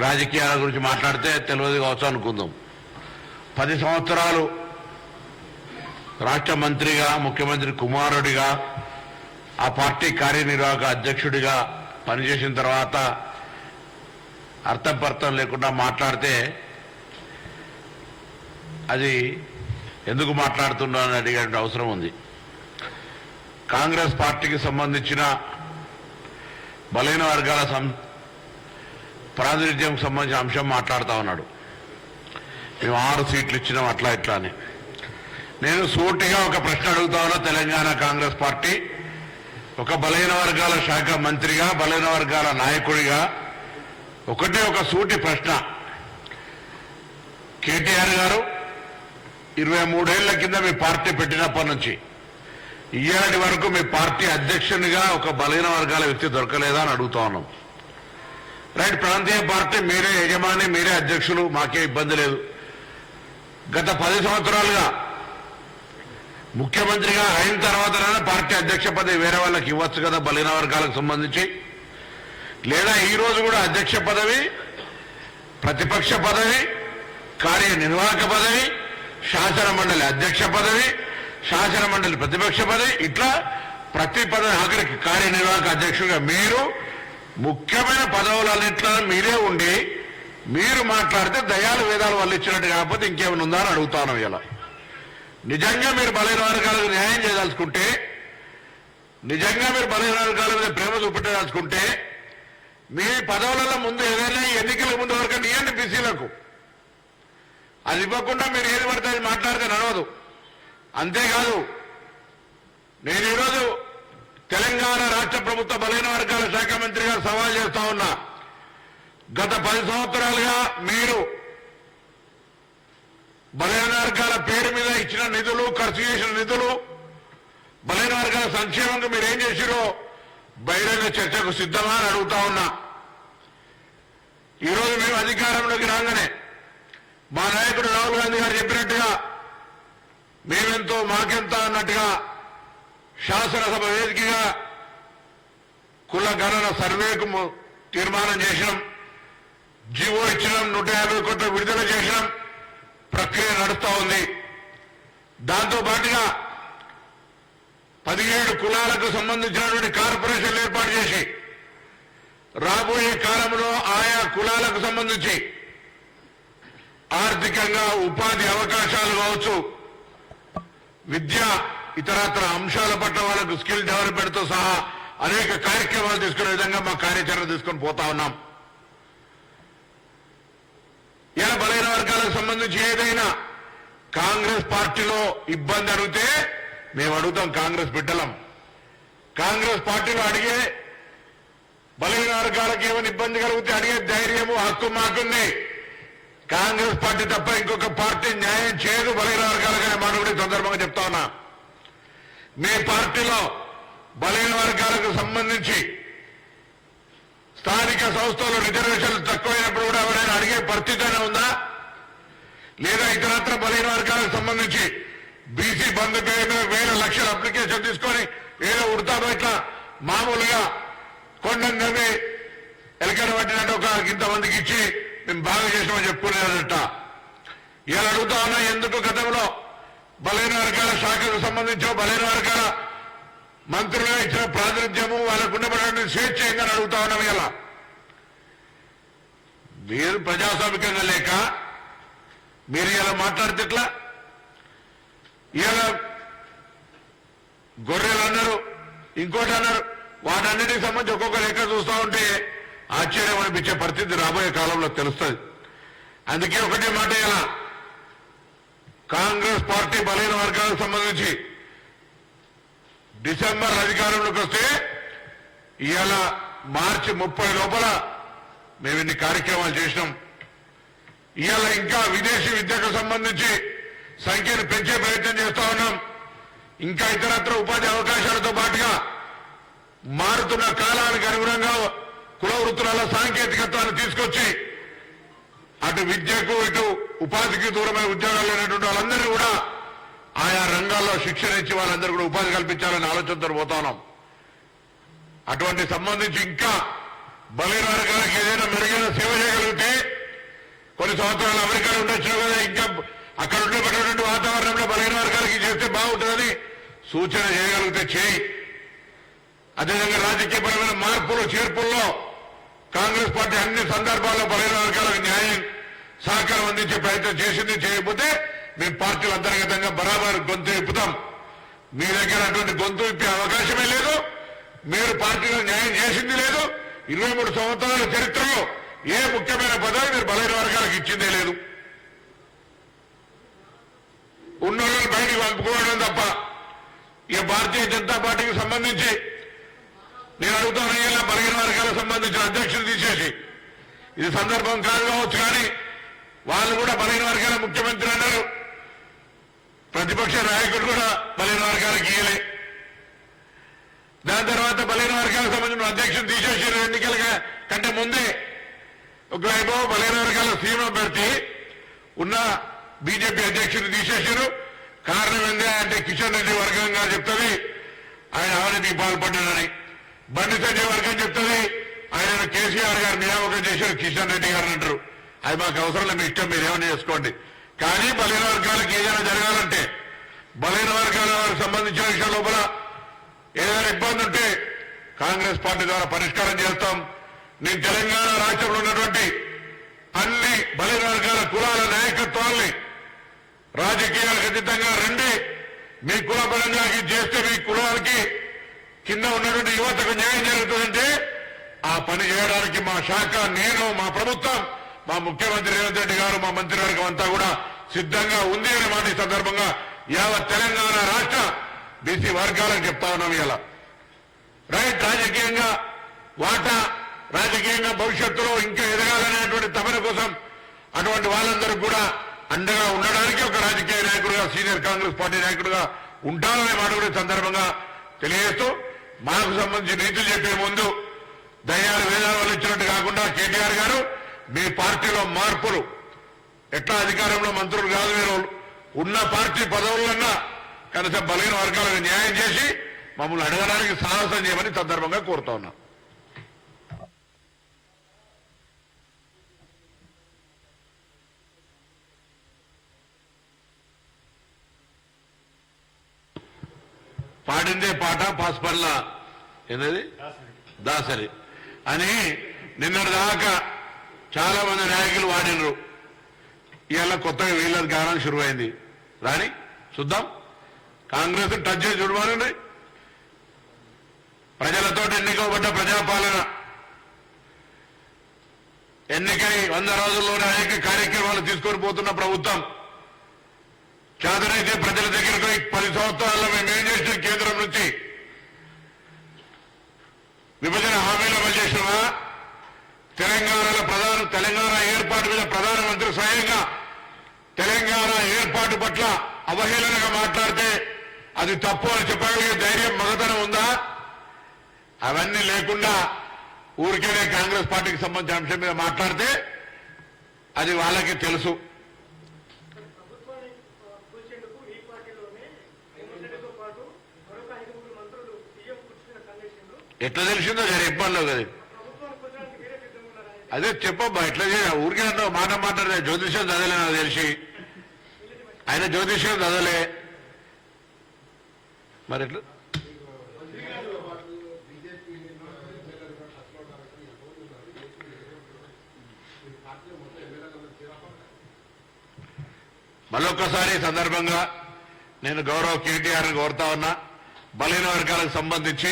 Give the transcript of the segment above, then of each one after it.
రాజకీయాల గురించి మాట్లాడితే తెలియదు కావచ్చు అనుకుందాం. పది సంవత్సరాలు రాష్ట్ర మంత్రిగా ముఖ్యమంత్రి కుమారుడిగా ఆ పార్టీ కార్యనిర్వాహక అధ్యక్షుడిగా పనిచేసిన తర్వాత అర్థం పర్థం లేకుండా మాట్లాడితే అది ఎందుకు మాట్లాడుతున్నా అని అడిగే అవసరం ఉంది. కాంగ్రెస్ పార్టీకి సంబంధించిన బలైన వర్గాల సం ప్రాతినిధ్యం సంబంధించిన అంశం మాట్లాడుతా ఉన్నాడు. మేము ఆరు సీట్లు ఇచ్చినాం అట్లా ఇట్లా అని. నేను సూటిగా ఒక ప్రశ్న అడుగుతా ఉన్నా తెలంగాణ కాంగ్రెస్ పార్టీ. ఒక బలహీన వర్గాల శాఖ మంత్రిగా బలహీన వర్గాల నాయకుడిగా ఒకటే ఒక సూటి ప్రశ్న. కేటీఆర్ గారు ఇరవై మూడేళ్ళ కింద మీ పార్టీ పెట్టినప్పటి నుంచి ఇయ్యాటి వరకు మీ పార్టీ అధ్యక్షునిగా ఒక బలహీన వర్గాల వ్యక్తి దొరకలేదా అని అడుగుతా ఉన్నాం. రైట్ ప్రాంతీయ పార్టీ మీరే యజమాని మీరే అధ్యక్షులు మాకే ఇబ్బంది లేదు. గత పది సంవత్సరాలుగా ముఖ్యమంత్రిగా అయిన తర్వాతనైనా పార్టీ అధ్యక్ష పదవి వేరే వాళ్ళకి ఇవ్వచ్చు కదా బలిన వర్గాలకు సంబంధించి. లేదా ఈ రోజు కూడా అధ్యక్ష పదవి ప్రతిపక్ష పదవి కార్యనిర్వాహక పదవి శాసన మండలి అధ్యక్ష పదవి శాసన మండలి ప్రతిపక్ష పదవి ఇట్లా ప్రతి పదవి ఆఖరికి కార్యనిర్వాహక అధ్యక్షుడిగా మీరు ముఖ్యమైన పదవులన్నింటిలో మీరే ఉండి మీరు మాట్లాడితే దయాలు వేదాలు వాళ్ళు ఇచ్చినట్టు కాకపోతే ఇంకేమైనా ఉందా అని అడుగుతాను ఇలా. నిజంగా మీరు బలహీన వర్గాలకు న్యాయం చేయదలుచుకుంటే నిజంగా మీరు బలహీన వర్గాల మీద ప్రేమ చూపెట్టదలుచుకుంటే మీ పదవులలో ముందు ఏదైనా ఈ ఎన్నికల ముందు వరకు నియండి బీసీలకు. అది ఇవ్వకుండా మీరు ఏది పడితే అది మాట్లాడితే నడవదు. అంతేకాదు నేను ఈరోజు తెలంగాణ రాష్ట్ర ప్రభుత్వ బలహీన వర్గాల శాఖ మంత్రిగా సవాల్ చేస్తా ఉన్నా. గత పది సంవత్సరాలుగా మీరు బలహీన వర్గాల పేరు మీద ఇచ్చిన నిధులు ఖర్చు చేసిన నిధులు బలహీన వర్గాల సంక్షేమంగా మీరు ఏం చేసిరో బహిరంగ చర్చకు సిద్ధమా అని అడుగుతా ఉన్నా. ఈరోజు మేము అధికారంలోకి రాగానే మా నాయకుడు రాహుల్ గాంధీ గారు చెప్పినట్టుగా మేమెంతో మాకెంత అన్నట్టుగా శాసనసభ వేదికగా కుల గణన సర్వేకు తీర్మానం చేసినాం. జీవో ఇచ్చినాం నూట యాభై కోట్లు విడుదల చేసినాం. ప్రక్రియ నడుస్తూ ఉంది. దాంతో పాటుగా పదిహేడు కులాలకు సంబంధించినటువంటి కార్పొరేషన్లు ఏర్పాటు చేసి రాబోయే కాలంలో ఆయా కులాలకు సంబంధించి ఆర్థికంగా ఉపాధి అవకాశాలు కావచ్చు విద్య ఇతరత్ర అంశాల పట్ల వాళ్ళకు స్కిల్ డెవలప్మెంట్తో సహా అనేక కార్యక్రమాలు తీసుకునే విధంగా మా కార్యాచరణ తీసుకొని పోతా ఉన్నాం. ఇలా బలహీన వర్గాలకు సంబంధించి ఏదైనా కాంగ్రెస్ పార్టీలో ఇబ్బంది అడిగితే మేము అడుగుతాం కాంగ్రెస్ బిడ్డలం. కాంగ్రెస్ పార్టీలో అడిగే బలహీన వర్గాలకు ఏమైనా ఇబ్బంది కలిగితే అడిగే ధైర్యము హక్కు మాకుంది. కాంగ్రెస్ పార్టీ తప్ప ఇంకొక పార్టీ న్యాయం చేయదు బలహీన వర్గాలకనే మాట కూడా సందర్భంగా చెప్తా ఉన్నా. మీ పార్టీలో బలహీన వర్గాలకు సంబంధించి స్థానిక సంస్థలు రిజర్వేషన్లు తక్కువైనప్పుడు కూడా ఎవరైనా అడిగే పరిస్థితి ఉందా? లేదా ఇతరత్ర బలహీన వర్గాలకు సంబంధించి బీసీ బంధు పేరు వేల లక్షల అప్లికేషన్ తీసుకొని ఏదో ఉడతా బయట మామూలుగా కొండను నవ్వి ఎలకడ పట్టినట్టు ఒక ఇంతమందికి ఇచ్చి మేము బాగా చేసామని చెప్పుకునేదట. ఇలా అడుగుతా ఉన్నా ఎందుకు గతంలో బలైన వర్గాల శాఖకు సంబంధించో బలైన వర్గాల మంత్రులుగా ఇచ్చిన ప్రాతినిధ్యము వాళ్ళకు ఉండబడిన స్వేచ్ఛంగా అడుగుతా ఉన్నాం ఇలా. మీరు ప్రజాస్వామికంగా లేక మీరు ఇలా మాట్లాడితే ఎట్లా? ఇలా గొర్రెలు అన్నారు ఇంకోటి అన్నారు వాటన్నిటికి సంబంధించి ఒక్కొక్క లెక్క చూస్తా ఉంటే ఆశ్చర్యం అనిపించే పరిస్థితి రాబోయే కాలంలో తెలుస్తుంది. అందుకే ఒకటే మాట ఇలా కాంగ్రెస్ పార్టీ బలహీన వర్గాలకు సంబంధించి డిసెంబర్ అధికారంలోకి వస్తే ఇవాళ మార్చి ముప్పై లోపల మేము ఇన్ని కార్యక్రమాలు చేసినాం. ఇవాళ ఇంకా విదేశీ విద్యకు సంబంధించి సంఖ్యను పెంచే ప్రయత్నం చేస్తా ఉన్నాం. ఇంకా ఇతరత్ర ఉపాధి అవకాశాలతో పాటుగా మారుతున్న కాలానికి అనుగుణంగా కుల వృత్తులలో సాంకేతికత్వాన్ని తీసుకొచ్చి అటు విద్యకు ఇటు ఉపాధికి దూరమైన ఉద్యోగాలు లేనటువంటి వాళ్ళందరినీ కూడా ఆయా రంగాల్లో శిక్షణ ఇచ్చి వాళ్ళందరూ కూడా ఉపాధి కల్పించాలని ఆలోచనతో పోతాం అటువంటి సంబంధించి ఇంకా బలహీన వర్గాలకు ఏదైనా మెరుగైన సేవ చేయగలిగితే కొన్ని సంవత్సరాలు అమెరికాలో ఉండొచ్చు కదా ఇంకా అక్కడ ఉండేటటువంటి వాతావరణంలో బలహీన వర్గాలకి చేస్తే బాగుంటుందని సూచన చేయగలిగితే చేయి. అదేవిధంగా రాజకీయపరమైన మార్పులు చేర్పుల్లో కాంగ్రెస్ పార్టీ అన్ని సందర్భాల్లో బలహీన వర్గాలకు న్యాయం సహకారం అందించే ప్రయత్నం చేసింది చేయకపోతే మేము పార్టీలు అంతర్గతంగా బరాబర్ గొంతు ఇప్పుతాం మీ దగ్గర అటువంటి గొంతు ఇప్పే అవకాశమే లేదు. మీరు పార్టీలో న్యాయం చేసింది లేదు. ఇరవై మూడు సంవత్సరాల చరిత్రలో ఏ ముఖ్యమైన పదవి మీరు బలహీన వర్గాలకు ఇచ్చిందే లేదు. ఉన్నోళ్ళని బయటికి పంపుకోవడం తప్ప ఈ భారతీయ జనతా పార్టీకి సంబంధించి నేను అడుగుతాను బలహీన వర్గాలకు సంబంధించిన అధ్యక్షులు తీసేసి. ఇది సందర్భం కాదు కావచ్చు కానీ వాళ్ళు కూడా బలహీన వర్గాల ముఖ్యమంత్రి అన్నారు. ప్రతిపక్ష నాయకుడు కూడా బలహీన వర్గాలకు ఇయ్యలే దాని తర్వాత బలహీన వర్గాలకు సంబంధించిన అధ్యక్షుడు తీసేసారు ఎన్నికల కంటే ముందే ఒకవైపు బలహీన వర్గాల సీమ పెడితే ఉన్న బీజేపీ అధ్యక్షుడు తీసేసారు. కారణం ఏంది? అంటే కిషన్ రెడ్డి వర్గంగా చెప్తుంది. ఆయన అవినీతికి పాల్పడ్డాడని. బండి సంజయ్ వర్గం చెప్తుంది. ఆయన కేసీఆర్ గారు నియామకం చేశారు కిషన్ రెడ్డి గారు అంటారు. అది మాకు అవసరం లేదు మీ ఇష్టం మీరు ఏమైనా చేసుకోండి. కానీ బలహీన వర్గాలకు ఏదైనా జరగాలంటే బలహీన వర్గాల వారికి సంబంధించిన విషయాల లోపల ఏదైనా ఇబ్బంది ఉంటే కాంగ్రెస్ పార్టీ ద్వారా పరిష్కారం చేస్తాం. నేను తెలంగాణ రాష్ట్రంలో ఉన్నటువంటి అన్ని బలహీన వర్గాల కులాల నాయకత్వాల్ని రాజకీయాలకు అతీతంగా రండి. మీ కుల పరంగా చేస్తే మీ కులానికి కింద ఉన్నటువంటి యువతకు న్యాయం జరుగుతుందంటే ఆ పని చేయడానికి మా శాఖ నేను మా ప్రభుత్వం మా ముఖ్యమంత్రి రేవంత్ రెడ్డి గారు మా మంత్రివర్గం అంతా కూడా సిద్ధంగా ఉంది అనే మాట ఈ సందర్భంగా యావత్ తెలంగాణ రాష్ట్ర బీసీ వర్గాలను చెప్తా ఉన్నాం ఇలా రైట్ రాజకీయంగా వాటా రాజకీయంగా భవిష్యత్తులో ఇంకా ఎదగాలనేటువంటి తపన కోసం అటువంటి వాళ్ళందరూ కూడా అండగా ఉండడానికి ఒక రాజకీయ నాయకుడుగా సీనియర్ కాంగ్రెస్ పార్టీ నాయకుడుగా ఉంటాననే మాట కూడా సందర్భంగా తెలియజేస్తూ మాకు సంబంధించి నీతులు చెప్పే ముందు దయ్యాలు వేదాలు ఇచ్చినట్టు కాకుండా కేటీఆర్ గారు మీ పార్టీలో మార్పులు. ఎట్లా అధికారంలో మంత్రులు కాదు మీరు. ఉన్న పార్టీ పదవులన్నా కనీసం బలహీన వర్గాలకు న్యాయం చేసి మమ్మల్ని అడగడానికి సాహసం చేయమని సందర్భంగా కోరుతా ఉన్నా. పాడిందే పాట పాస్పర్ల ఏంటది దాసరి. అని నిన్నటి దాకా చాలా మంది నాయకులు వాడినరు. ఇవాళ కొత్తగా వీళ్ళది గానం శురువైంది రాని చూద్దాం. కాంగ్రెస్ టచ్ చేసి చూడమనండి. ప్రజలతో ఎన్నికబడ్డ ప్రజాపాలన. ఎన్నికై వంద రోజుల్లోనే అనేక కార్యక్రమాలు తీసుకొని పోతున్న ప్రభుత్వం. చేతనైతే ప్రజల దగ్గరకు పది సంవత్సరాల్లో మేము ఏం చేసిన కేంద్రం నుంచి? విభజన హామీలు అమలు చేసినామా? తెలంగాణలో ప్రధాన తెలంగాణ ఏర్పాటు మీద ప్రధానమంత్రి స్వయంగా తెలంగాణ ఏర్పాటు పట్ల అవహేళనగా మాట్లాడితే అది తప్పు అని చెప్పగలిగే ధైర్యం మగతనం ఉందా? అవన్నీ లేకుండా ఊరికేనే కాంగ్రెస్ పార్టీకి సంబంధించిన అంశం మీద మాట్లాడితే అది వాళ్ళకి తెలుసు. ఎట్లా తెలిసిందో సరే ఇబ్బందిలో కదా ప్రభుత్వాన్ని కూర్చోడానికి మీరే సిద్ధంగా ఉన్నారని అదే చెప్పబ్బా ఎట్లా చేయ. ఊరికే అంటావు మాట మాట్లాడే జ్యోతిష్యం చదవలే నాకు తెలిసి. ఆయన జ్యోతిష్యం చదవలే. మరి ఎట్లా? సందర్భంగా నేను గౌరవ కేటీఆర్ కోరుతా ఉన్నా బలహీన వర్గాలకు సంబంధించి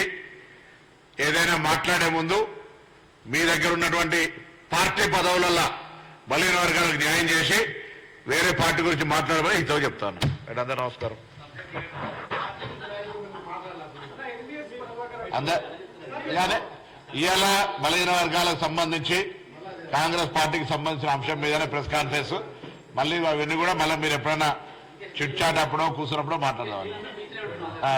ఏదైనా మాట్లాడే ముందు మీ దగ్గర ఉన్నటువంటి పార్టీ పదవులల్లా బలహీన వర్గాలకు న్యాయం చేసి వేరే పార్టీ గురించి మాట్లాడమని హితవు చెప్తాను. అందరూ నమస్కారం. అంద ఇవాళ బలహీన వర్గాలకు సంబంధించి కాంగ్రెస్ పార్టీకి సంబంధించిన అంశం మీదనే ప్రెస్ కాన్ఫరెన్స్. మళ్ళీ అవన్నీ కూడా మళ్ళీ మీరు ఎప్పుడైనా చిట్ చాట్ అప్పుడో కూర్చున్నప్పుడో మాట్లాడదాం ఆ.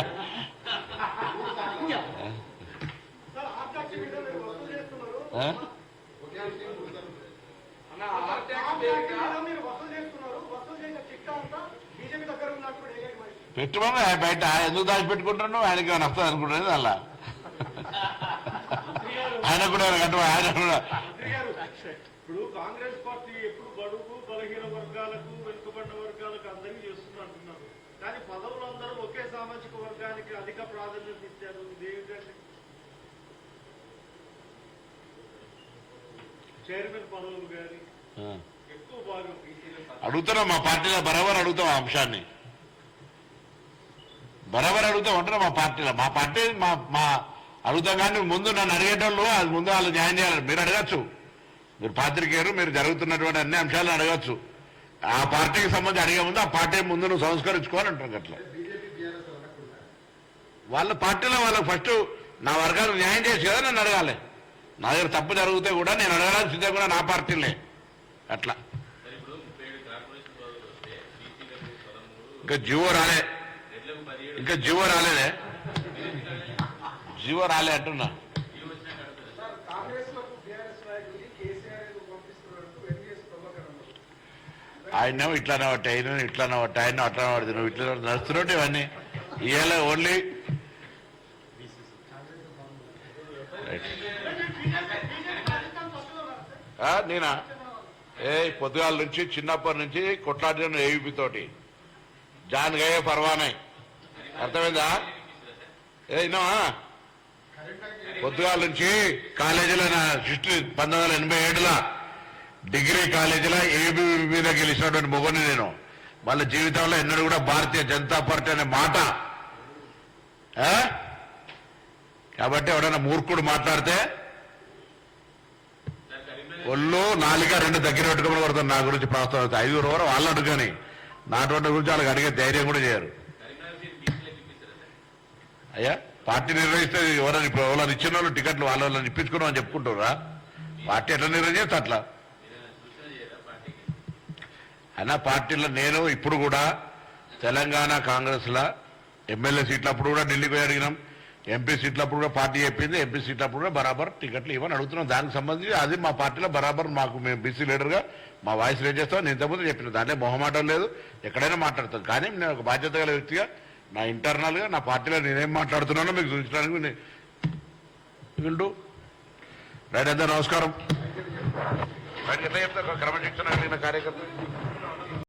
సార్ ఆర్టాక్సీ మీద మీరు వసూలు చేస్తున్నారు ఆ? ఆర్టాక్సీ మీద మీరు వసూలు చేస్తున్నారు వసూలు చేసిన చిట్టా అంతా బీజేపీ దగ్గర ఉన్నట్టు కూడా ఏగేది మరి పెట్టుమని బయట ఎందుకు దాచిపెట్టుకుంటున్నావు ఆయనకి ఏమైనా వస్తుంది అనుకుంటున్నది అలా. ఆయన కూడా అంటే ఆయన కూడా ఇప్పుడు కాంగ్రెస్ పార్టీ ఎప్పుడు బడుగు బలహీన వర్గాలకు వెనుకబడిన వర్గాలకు అందరికీ చేస్తుంది అంటున్నారు. కానీ పదవులందరూ ఒకే సామాజిక వర్గానికి అధిక ప్రాధాన్యత ఇచ్చారు. చైర్మన్ పదవులు కానీ అడుగుతున్నాం మా పార్టీలో బరాబర్ అడుగుతాం ఆ అంశాన్ని. బరాబర్ అడుగుతాం అంటారా మా పార్టీలో? మా పార్టీ మా మా అడుగుతాం కానీ ముందు నన్ను అడిగేటోళ్ళు అది ముందు వాళ్ళు న్యాయం చేయాలి. మీరు అడగచ్చు. మీరు పాత్రికేయరు మీరు జరుగుతున్నటువంటి అన్ని అంశాలను అడగచ్చు. ఆ పార్టీకి సంబంధించి అడిగే ముందు ఆ పార్టీ ముందు నువ్వు సంస్కరించుకోవాలి అంటారు అట్లా వాళ్ళ పార్టీలో వాళ్ళకి ఫస్ట్ నా వర్గాలకు న్యాయం చేసి కదా నన్ను అడగాలి. నా దగ్గర తప్పు జరిగితే కూడా నేను అడగడానికి సిద్ధం కూడా నా పార్టీలే. అట్లా. ఇంకా జీవో రాలే. ఇంకా జీవో రాలేదే. జీవో రాలే అంటున్నా. ఆయన ఇట్లానే పట్టి ఆయన ఇట్లానే పట్టి ఆయన అట్లానే పడుతుంది నువ్వు ఇట్లా నడుస్తున్నట్టు ఇవన్నీ. ఇవాళ ఓన్లీ. నేనా? ఏ పొద్దుగాల నుంచి చిన్నప్పటి నుంచి కొట్లాడిన ఏవిపి తోటి. జాన్ గయ్యే పర్వానాయి అర్థమైందా? ఏ ఇన్నావా పొద్దుగాల నుంచి కాలేజీలో నా సృష్టి పంతొమ్మిది వందల ఎనభై ఏడులో డిగ్రీ కాలేజీలో ఏబీ మీద గెలిచినటువంటి మొగని నేను. వాళ్ళ జీవితంలో ఎన్నడూ కూడా భారతీయ జనతా పార్టీ అనే మాట. ఆ? కాబట్టి ఎవడైనా మూర్ఖుడు మాట్లాడితే ఒళ్ళు నాలుక రెండు దగ్గర పెట్టుకోమని పడుతుంది నా గురించి ప్రస్తావిస్తే ఐదుగురు వరకు వాళ్ళు అడుగుని. నాటువంటి గురించి వాళ్ళకి అడిగే ధైర్యం కూడా చేయరు. అయ్యా పార్టీ నిర్వహిస్తే ఎవరైనా ఇప్పుడు ఎవరైనా ఇచ్చిన వాళ్ళు టికెట్లు వాళ్ళ వాళ్ళని ఇప్పించుకున్నాం అని చెప్పుకుంటారా పార్టీ ఎట్లా నిర్వహిస్తే అట్లా? అయినా పార్టీలో నేను ఇప్పుడు కూడా తెలంగాణ కాంగ్రెస్లో ఎమ్మెల్యే సీట్లు అప్పుడు కూడా ఢిల్లీకి పోయి అడిగినాం. ఎంపీ సీట్లు అప్పుడు కూడా పార్టీ చెప్పింది ఎంపీ సీట్లు అప్పుడు కూడా బరాబర్ టికెట్లు ఇవ్వని అడుగుతున్నాం. దానికి సంబంధించి అది మా పార్టీలో బరాబర్ మాకు మేము బీసీ లీడర్గా మా వాయిస్ రేజ్ చేస్తాం. నేను ఇంతకుముందు చెప్పిన దాంట్లో మొహమాటం లేదు. ఎక్కడైనా మాట్లాడతాం. కానీ నేను ఒక బాధ్యత గల వ్యక్తిగా నా ఇంటర్నల్గా నా పార్టీలో నేనేం మాట్లాడుతున్నానో మీకు చూపించడానికి వింటూ. రైట్ అందరూ నమస్కారం. క్రమశిక్షణ కార్యకర్త.